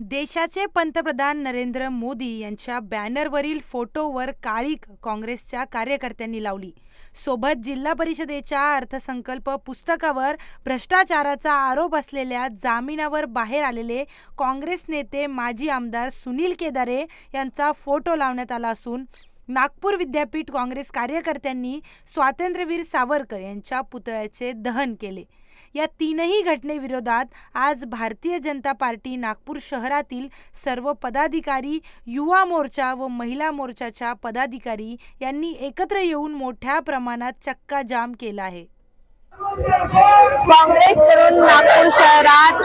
देशाचे पंतप्रधान नरेंद्र मोदी यांच्या बॅनरवरील फोटोवर काळीक काँग्रेसच्या कार्यकर्त्यांनी लावली. सोबत जिल्हा परिषदेच्या अर्थसंकल्प पुस्तकावर भ्रष्टाचाराचा आरोप असलेल्या जामिनावर बाहेर आलेले काँग्रेस नेते माजी आमदार सुनील केदारे यांचा फोटो लावण्यात आला असून नागपूर विद्यापीठ काँग्रेस कार्यकर्त्यांनी स्वातंत्र्यवीर सावरकर यांच्या पुतळ्याचे दहन केले. या तीनही घटनेविरोधात आज भारतीय जनता पार्टी नागपूर शहरातील सर्व पदाधिकारी युवा मोर्चा व महिला मोर्चाच्या पदाधिकारी यांनी एकत्र येऊन मोठ्या प्रमाणात चक्काजाम केला आहे. काँग्रेसकडून नागपूर शहरात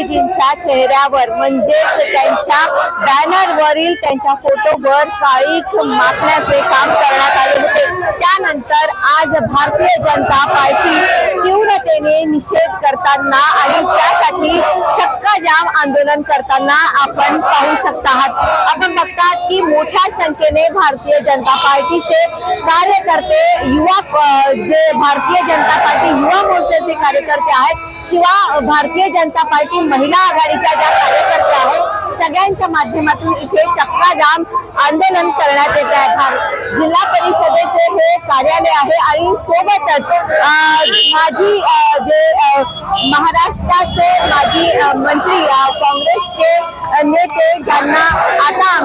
गांधीजींच्या चेहऱ्यावर म्हणजेच त्यांच्या बॅनरवरील त्यांच्या फोटोवर काळीक माखण्याचे काम करण्यात आले होते. त्यानंतर आज भारतीय जनता पार्टी तीव्रतेने निषेध करताना आणि त्यासाठी चक्काजाम आंदोलन करताना आपण पाहू शकता आहात. आपण बघतात की मोठ्या संख्येने भारतीय जनता पार्टीचे कार्यकर्ते युवा जे भारतीय जनता पार्टी युवा मोर्चाचे कार्यकर्ते आहेत शिवाय भारतीय जनता पार्टी महिला आघाडीच्या ज्या कार्यकर्त्या आहेत सगळ्यांच्या माध्यमातून इथे चक्काजाम आंदोलन करण्यात येत आहे. जिल्हा परिषदेचे हे कार्यालय आहे आणि सोबतच माझी माजी जे महाराष्ट्राचे माजी मंत्री काँग्रेसचे नेते ज्यांना आता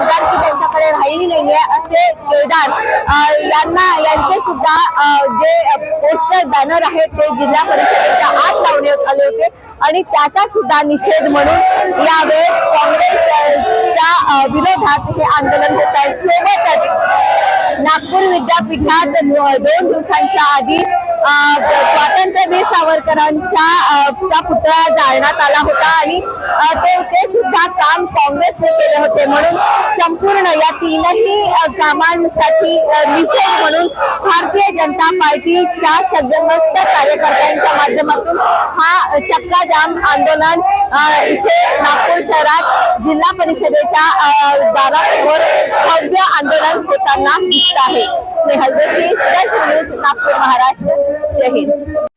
झाले असे केदार यांना यांचे सुद्धा जे पोस्टर बॅनर आहेत ते जिल्हा परिषदेच्या आत लावण्यात आले होते आणि त्याचा सुद्धा निषेध म्हणून यावेळेस काँग्रेसच्या विरोधात हे आंदोलन होत आहे. सोबतच नागपूर विद्यापीठात दोन दिवसांच्या आधी स्वातंत्र्यवीर सावरकरांच्या पुतळा जाळण्यात आला होता आणि ते ते सुद्धा काम काँग्रेसने केले होते. म्हणून संपूर्ण या तीनही कामांसाठी निषेध म्हणून भारतीय जनता पार्टीच्या समस्त कार्यकर्त्यांच्या माध्यमातून हा चक्काजाम आंदोलन इथे नागपूर शहरात जिल्हा परिषदेच्या दारासमोर भव्य आंदोलन होताना दिसत आहे. Snehal Joshi special news Nagpur Maharashtra. জয় হিন্দ